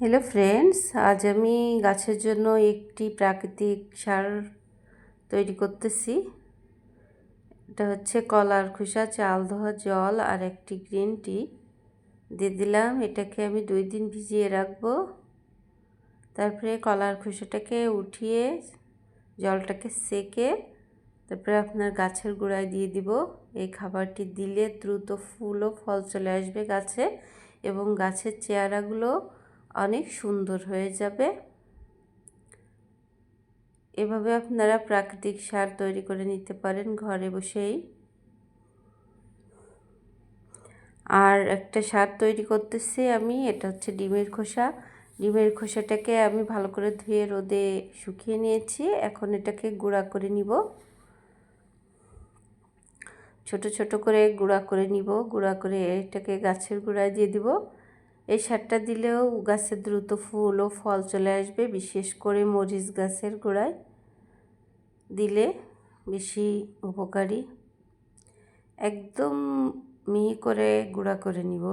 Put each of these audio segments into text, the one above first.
Hello friends আজ আমি গাছের জন্য একটি প্রাকৃতিক সার তৈরি করতেছি। এটা হচ্ছে কলার খোসা, চাল ধোয়া, জল আর একটি গ্রিন টি। দিয়ে দিলাম, এটাকে আমি দুই দিন ভিজিয়ে রাখব। তারপরে কলার খোসাটাকে উঠিয়ে জলটাকে সেকে তারপরে আপনার গাছের গোড়ায় দিয়ে দিব। এই খাবারটি দিলে দ্রুত ফুল ও ফল চলে আসবে গাছে এবং গাছের চেয়ারাগুলো অনেক সুন্দর হয়ে যাবে। এভাবে আপনারা প্রাকৃতিক সার তৈরি করে নিতে পারেন ঘরে বসেই। আর একটা সার তৈরি করতেছি আমি, এটা হচ্ছে ডিমের খোসা। ডিমের খোসাটাকে আমি ভালো করে ধুয়ে রোদে শুকিয়ে নিয়েছি। এখন এটাকে গুঁড়া করে নিব। ছোট ছোট করে গুঁড়া করে নিব। গুঁড়া করে এটাকে গাছের গুঁড়ায় দিয়ে দিব। এই সারটা দিলেও গাছে দ্রুত ফুল ও ফল চলে আসবে, বিশেষ করে মরিচ গাছের গোড়ায়। দিলে বেশি উপকারী। একদম মিহি করে গুঁড়া করে নিব,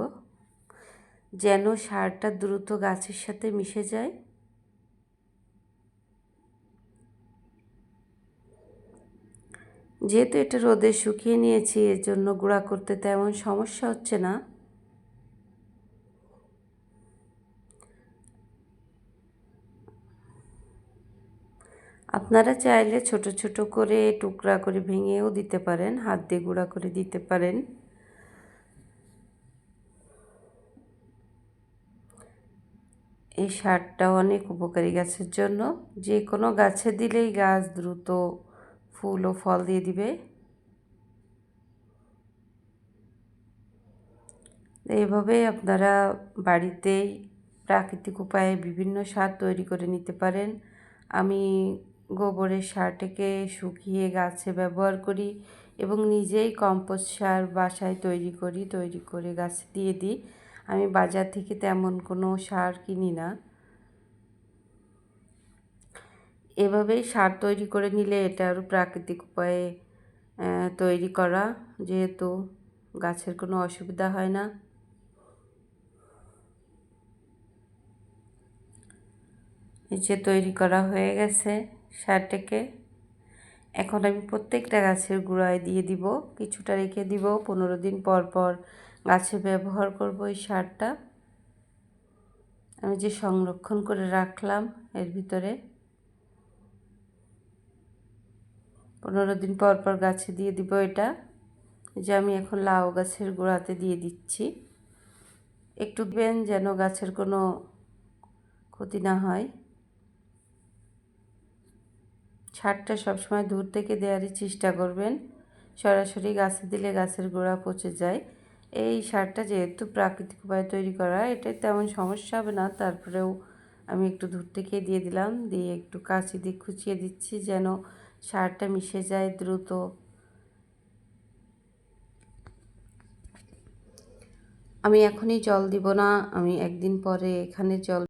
যেন সারটা দ্রুত গাছের সাথে মিশে যায়। যেহেতু এটা রোদে শুকিয়ে নিয়েছি এর জন্য গুঁড়া করতে তেমন সমস্যা হচ্ছে না। আপনারা চাইলে ছোট ছোট করে টুকরা করে ভেঙেও দিতে পারেন, হাত দিয়ে গুঁড়া করে দিতে পারেন। এই সারটা অনেক উপকারী গাছের জন্য। যে কোনো গাছে দিলেই গাছ দ্রুত ফুল ও ফল দিয়ে দিবে। এইভাবে আপনারা বাড়িতেই প্রাকৃতিক উপায়ে বিভিন্ন সার তৈরি করে নিতে পারেন। আমি গোবরের সারটাকে শুকিয়ে গাছে ব্যবহার করি এবং নিজেই কম্পোস্ট সার বাসায় তৈরি করি, তৈরি করে গাছে দিয়ে দিই। আমি বাজার থেকে তেমন কোনো সার কিনি না। এভাবেই সার তৈরি করে নিলে এটা আরও প্রাকৃতিক উপায়ে তৈরি করা যেহেতু গাছের কোনো অসুবিধা হয় না। নিচে তৈরি করা হয়ে গেছে। সারটাকে এখন আমি প্রত্যেকটা গাছের গুঁড়ায় দিয়ে দিব, কিছুটা রেখে দিব, পনেরো দিন পর পর গাছে ব্যবহার করব এই সারটা আমি যে সংরক্ষণ করে রাখলাম এর ভিতরে, পনেরো দিন পর পর গাছে দিয়ে দিব এটা। যে আমি এখন লাউ গাছের গোড়াতে দিয়ে দিচ্ছি। একটু দেবেন যেন গাছের কোনো ক্ষতি না হয়। সারটা সবসময় দূর থেকে দেওয়ারই চেষ্টা করবেন। সরাসরি গাছে দিলে গাছের গোড়া পচে যায়। এই সারটা যেহেতু প্রাকৃতিক উপায়ে তৈরি করা, এটাই তেমন সমস্যা হবে না। তারপরেও আমি একটু দূর থেকে দিয়ে দিলাম। দিয়ে একটু কাঁচি দিয়ে খুচিয়ে দিচ্ছি যেন সারটা মিশে যায় দ্রুত। আমি এখনই জল দিব না। আমি একদিন পরে এখানে জল